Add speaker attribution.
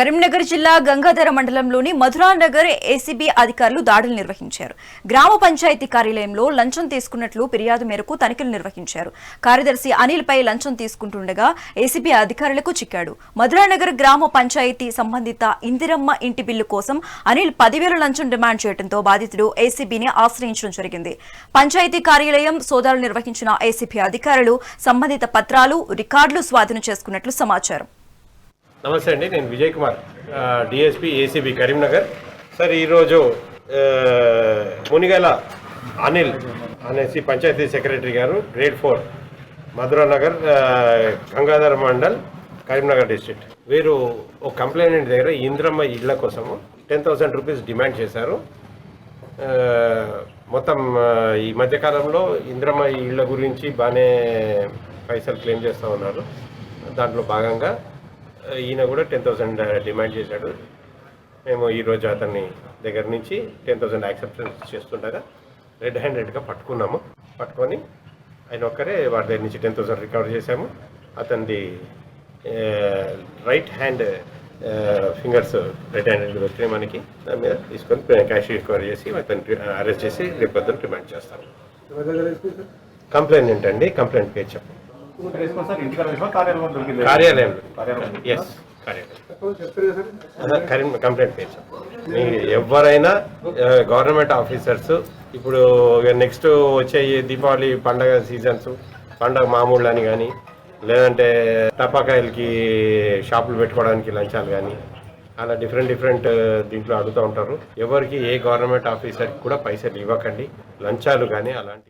Speaker 1: కరీంనగర్ జిల్లా గంగాధర మండలంలోని మధురానగర్ ఏసీబీ అధికారులు దాడులు నిర్వహించారు. గ్రామ పంచాయతీ కార్యాలయంలో లంచం తీసుకున్నట్లు ఫిర్యాదు మేరకు తనిఖీలు నిర్వహించారు. కార్యదర్శి అనిల్ పై లంచం తీసుకుంటుండగా ఏసీబీ అధికారులకు చిక్కాడు. మధురానగర్ గ్రామ పంచాయతీ సంబంధిత ఇందిరమ్మ ఇంటి బిల్లు కోసం అనిల్ పదివేల లంచం డిమాండ్ చేయడంతో బాధితుడు ఏసీబీని ఆశ్రయించడం జరిగింది. పంచాయతీ కార్యాలయం సోదాలు నిర్వహించిన ఏసీబీ అధికారులు సంబంధిత పత్రాలు రికార్డులు స్వాధీనం చేసుకున్నట్లు సమాచారం.
Speaker 2: నమస్తే అండి నేను Vijay Kumar DSP ACB Karimnagar. Sir ఈరోజు మునిగల అనిల్ అనేసి పంచాయతీ సెక్రటరీ గారు grade four Madhura Nagar Gangadhara mandal Karimnagar district. వీరు ఒక కంప్లైంట్ దగ్గర ఇంద్రమ్మ ఇళ్ళ కోసము టెన్ థౌసండ్ రూపీస్ డిమాండ్ చేశారు. మొత్తం ఈ మధ్యకాలంలో ఇంద్రమ్మ ఇళ్ళ గురించి బాగానే పైసలు క్లెయిమ్ చేస్తూ ఉన్నారు. దాంట్లో భాగంగా ఈయన కూడా టెన్ థౌసండ్ డిమాండ్ చేశాడు. మేము ఈరోజు అతన్ని దగ్గర నుంచి టెన్ థౌసండ్ యాక్సెప్టెన్స్ చేస్తుండగా రెడ్ హ్యాండెడ్గా పట్టుకున్నాము. పట్టుకొని ఆయన ఒక్కరే వారి దగ్గర నుంచి టెన్ థౌసండ్ రికవర్ చేశాము. అతనిది right hand fingers red handed వచ్చినాయి మనకి. దాని మీద తీసుకొని క్యాష్ రికవర్ చేసి అతన్ని అరెస్ట్ చేసి రేపు పొద్దున్న రిమాండ్ చేస్తాం కంప్లైంట్ ఏంటండి? కంప్లైంట్ పేరు చెప్పండి. కార్యాలయం ఎస్ కంప్లైంట్ ఎవరైనా గవర్నమెంట్ ఆఫీసర్స్ ఇప్పుడు నెక్స్ట్ వచ్చే దీపావళి పండగ సీజన్స్ పండగ అని కానీ లేదంటే టపాకాయలకి షాపులు పెట్టుకోవడానికి లంచాలు కానీ అలా డిఫరెంట్ డిఫరెంట్ దీంట్లో అడుగుతూ ఉంటారు. ఎవరికి ఏ గవర్నమెంట్ ఆఫీసర్కి కూడా పైసలు ఇవ్వకండి. లంచాలు కానీ అలాంటి